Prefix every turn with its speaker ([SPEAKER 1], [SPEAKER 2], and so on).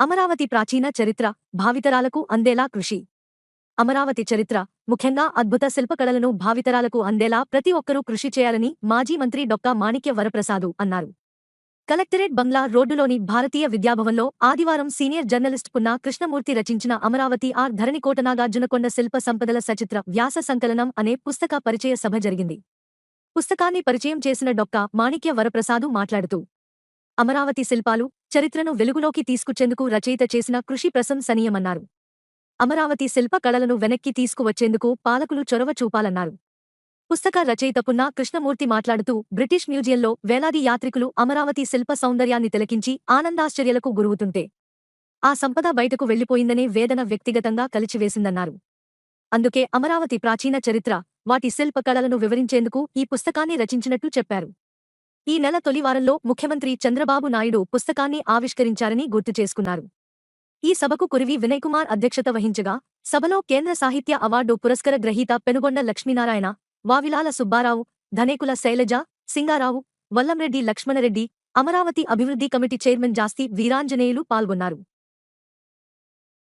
[SPEAKER 1] అమరావతి ప్రాచీన చరిత్ర భావితరాలకు అందేలా కృషి. అమరావతి చరిత్ర ముఖ్యంగా అద్భుత శిల్పకళలను భావితరాలకు అందేలా ప్రతి ఒక్కరూ కృషి చేయాలని మాజీ మంత్రి డొక్కా మాణిక్య వరప్రసాదు అన్నారు. కలెక్టరేట్ బంగ్లా రోడ్డులోని భారతీయ విద్యాభవన్లో ఆదివారం సీనియర్ జర్నలిస్ట్ పున్నా కృష్ణమూర్తి రచించిన అమరావతి ఆర్ ధరణికోటనాగార్జునకొండ శిల్ప సంపదల సచిత్ర వ్యాస సంకలనం అనే పుస్తక పరిచయ సభ జరిగింది. పుస్తకాన్ని పరిచయం చేసిన డొక్కా మాణిక్య వరప్రసాదు మాట్లాడుతూ అమరావతి శిల్పాలు చరిత్రను వెలుగులోకి తీసుకుచ్చేందుకు రచయిత చేసిన కృషి ప్రశంసనీయమన్నారు. అమరావతి శిల్ప కళలను వెనక్కి తీసుకువచ్చేందుకు పాలకులు చొరవ చూపాలన్నారు. పుస్తక రచయిత పున్నా కృష్ణమూర్తి మాట్లాడుతూ బ్రిటిష్ మ్యూజియంలో వేలాది యాత్రికులు అమరావతి శిల్ప సౌందర్యాన్ని తిలకించి ఆనందాశ్చర్యలకు గురువుతుంటే ఆ సంపద బయటకు వెళ్ళిపోయిందనే వేదన వ్యక్తిగతంగా కలిచివేసిందన్నారు. అందుకే అమరావతి ప్రాచీన చరిత్ర వాటి శిల్ప కళలను వివరించేందుకు ఈ పుస్తకాన్ని రచించినట్టు చెప్పారు. ఈ నెల తొలివారంలో ముఖ్యమంత్రి చంద్రబాబు నాయుడు పుస్తకాన్ని ఆవిష్కరించారని గుర్తు చేసుకున్నారు. ఈ సభకు కురివి వినయ్ కుమార్ అధ్యక్షత వహించగా సభలో కేంద్ర సాహిత్య అవార్డు పురస్కర గ్రహీత పెనుగొండ లక్ష్మీనారాయణ వావిలాల సుబ్బారావు ధనేకుల శైలజ సింగారావు వల్లంరెడ్డి లక్ష్మణరెడ్డి అమరావతి అభివృద్ధి కమిటీ చైర్మన్ జాస్తి వీరాంజనేయులు పాల్గొన్నారు.